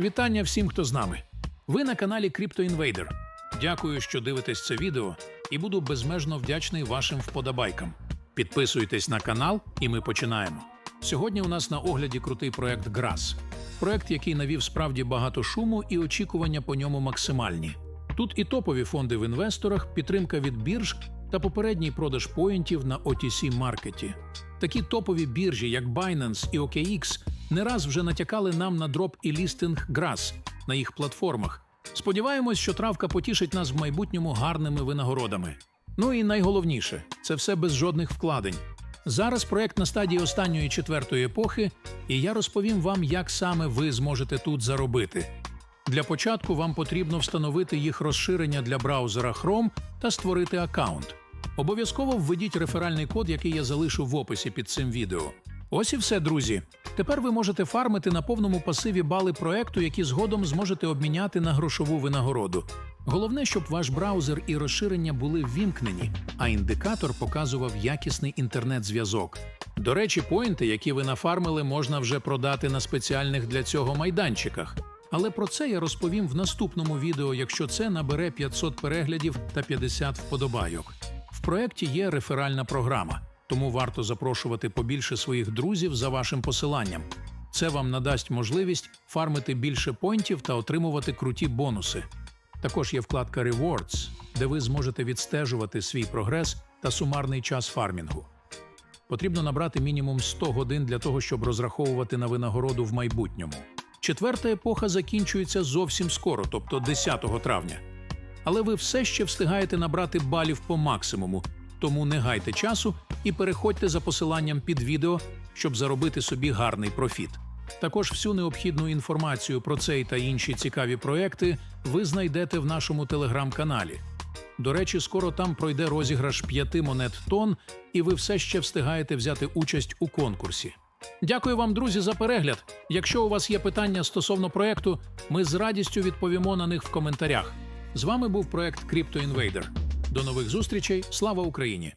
Вітання всім, хто з нами. Ви на каналі Crypto Invader. Дякую, що дивитесь це відео, і буду безмежно вдячний вашим вподобайкам. Підписуйтесь на канал, і ми починаємо. Сьогодні у нас на огляді крутий проект Grass. Проект, який навів справді багато шуму і очікування по ньому максимальні. Тут і топові фонди в інвесторах, підтримка від бірж та попередній продаж поінтів на OTC маркеті. Такі топові біржі, як Binance і OKX, не раз вже натякали нам на дроп і лістинг Grass на їх платформах. Сподіваємось, що травка потішить нас в майбутньому гарними винагородами. Ну і найголовніше це все без жодних вкладень. Зараз проект на стадії останньої четвертої епохи, і я розповім вам, як саме ви зможете тут заробити. Для початку вам потрібно встановити їх розширення для браузера Chrome та створити аккаунт. Обов'язково введіть реферальний код, який я залишу в описі під цим відео. Ось і все, друзі. Тепер ви можете фармити на повному пасиві бали проекту, які згодом зможете обміняти на грошову винагороду. Головне, щоб ваш браузер і розширення були ввімкнені, а індикатор показував якісний інтернет-зв'язок. До речі, поінти, які ви нафармили, можна вже продати на спеціальних для цього майданчиках. Але про це я розповім в наступному відео, якщо це набере 500 переглядів та 50 вподобайок. В проєкті є реферальна програма, тому варто запрошувати побільше своїх друзів за вашим посиланням. Це вам надасть можливість фармити більше поінтів та отримувати круті бонуси. Також є вкладка Rewards, де ви зможете відстежувати свій прогрес та сумарний час фармінгу. Потрібно набрати мінімум 100 годин для того, щоб розраховувати на винагороду в майбутньому. Четверта епоха закінчується зовсім скоро, тобто 10 травня. Але ви все ще встигаєте набрати балів по максимуму, тому не гайте часу і переходьте за посиланням під відео, щоб заробити собі гарний профіт. Також всю необхідну інформацію про цей та інші цікаві проекти ви знайдете в нашому телеграм-каналі. До речі, скоро там пройде розіграш п'яти монет тон, і ви все ще встигаєте взяти участь у конкурсі. Дякую вам, друзі, за перегляд. Якщо у вас є питання стосовно проекту, ми з радістю відповімо на них в коментарях. З вами був проект Crypto Invader. До нових зустрічей. Слава Україні!